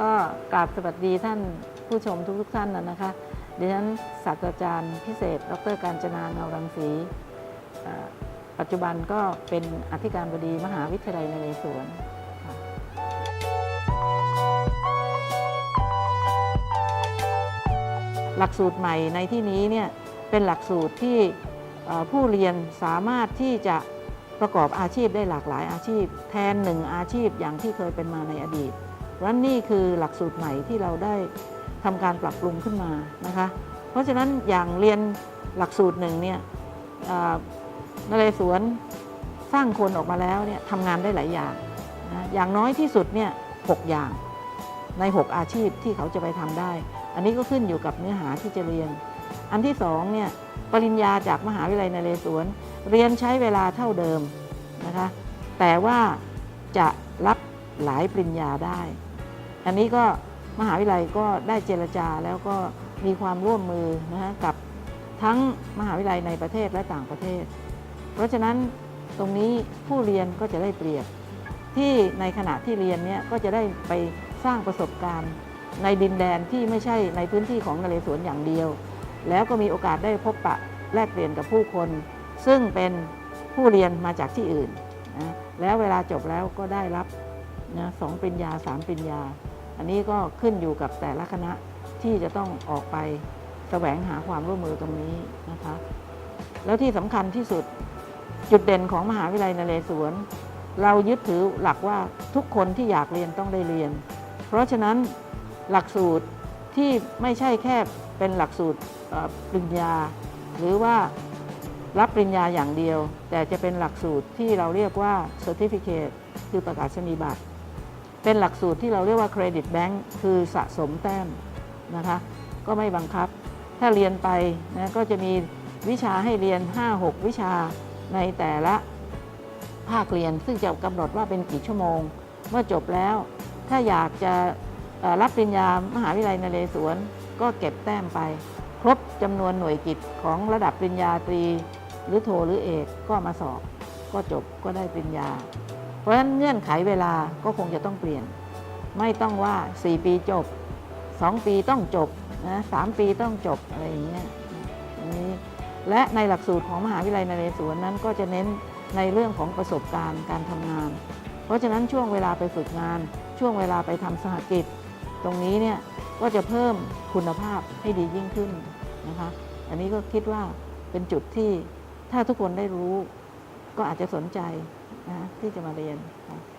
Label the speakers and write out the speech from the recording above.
Speaker 1: ก็กราบสวัสดีท่านผู้ชมทุกๆท่านนะนะคะดิฉันศาสตราจารย์พิเศษ ดรการจนาเงารังสี ปัจจุบันก็เป็นอธิการบดีมหาวิทยาลัยนเรศวรหลักสูตรใหม่ในที่นี้เนี่ยเป็นหลักสูตรที่ผู้เรียนสามารถที่จะประกอบอาชีพได้หลากหลายอาชีพ แทนหนึ่งอาชีพอย่างที่เคยเป็นมาในอดีต เพราะฉะนั้นนี่คือหลักสูตรใหม่ที่เราได้ทำการปรับปรุงขึ้นมานะคะ เพราะฉะนั้นอย่างเรียนหลักสูตรหนึ่งเนี่ยเอ่อนเรศวรสร้างคนออกมาแล้วเนี่ยทำงานได้หลายอย่างนะอย่างน้อยที่สุดเนี่ยหกอย่างใน 6 อาชีพที่เขาจะไปทำได้ อันนี้ก็ขึ้นอยู่กับเนื้อหาที่จะเรียน อันที่สองเนี่ยปริญญาจากมหาวิทยาลัยนเรศวรเรียนใช้เวลาเท่าเดิมนะคะ แต่ว่าจะรับหลายปริญญาได้ อันนี้ก็มหาวิทยาลัยก็ได้เจรจาแล้วก็มีความร่วมมือนะคะกับทั้งมหาวิทยาลัยในประเทศและต่างประเทศ เพราะฉะนั้นตรงนี้ผู้เรียนก็จะได้เปรียบ ที่ในขณะที่เรียนเนี่ยก็จะได้ไปสร้างประสบการณ์ในดินแดนที่ไม่ใช่ในพื้นที่ของนเรศวรอย่างเดียว แล้วก็มีโอกาสได้พบปะแลกเปลี่ยนกับผู้คน ซึ่งเป็นผู้เรียนมาจากที่อื่นนะแล้วเวลาจบแล้วก็ได้รับนะสองปริญญาสามปริญญา อันนี้ก็ขึ้นอยู่กับแต่ละคณะที่จะต้องออกไปแสวงหาความร่วมมือตรงนี้นะคะ แล้วที่สำคัญที่สุดจุดเด่นของมหาวิทยาลัยนเรศวร เรายึดถือหลักว่าทุกคนที่อยากเรียนต้องได้เรียน เพราะฉะนั้นหลักสูตรที่ไม่ใช่แค่เป็นหลักสูตรปริญญา หรือว่ารับปริญญาอย่างเดียว แต่จะเป็นหลักสูตรที่เราเรียกว่า Certificate คือประกาศนียบัตร เป็นหลักสูตรที่เราเรียกว่า Credit Bank คือสะสมแต้มนะคะ ก็ไม่บังคับ ถ้าเรียนไปนะก็จะมีวิชาให้เรียน 5-6 วิชาในแต่ละภาคเรียน ซึ่งจะกำหนดว่าเป็นกี่ชั่วโมง เมื่อจบแล้ว ถ้าอยากจะรับปริญญามหาวิทยาลัยนเรศวร ก็เก็บแต้มไป ครบจำนวนหน่วยกิจของระดับปริญญาตรี หรือโทหรือเอกก็มาสอบ ก็จบก็ได้ปริญญา ราะฉะนั้นเงื่อนไขเวลาก็คงจะต้องเปลี่ยน ไม่ต้องว่า 4 ปีจบ 2 ปีต้องจบนะสามปีต้องจบอะไรอย่างเงี้ยนนี้และในหลักสูตรของมหาวิทยาลัยนเรศวรนั้นก็จะเน้นในเรื่องของประสบการณ์การทำงาน เพราะฉะนั้นช่วงเวลาไปฝึกงาน ช่วงเวลาไปทำสหกิจ ตรงนี้เนี่ยก็จะเพิ่มคุณภาพให้ดียิ่งขึ้นนะคะอันนี้ก็คิดว่าเป็นจุดที่ถ้าทุกคนได้รู้ ก็อาจจะสนใจ นะที่จะมาเรียนนะ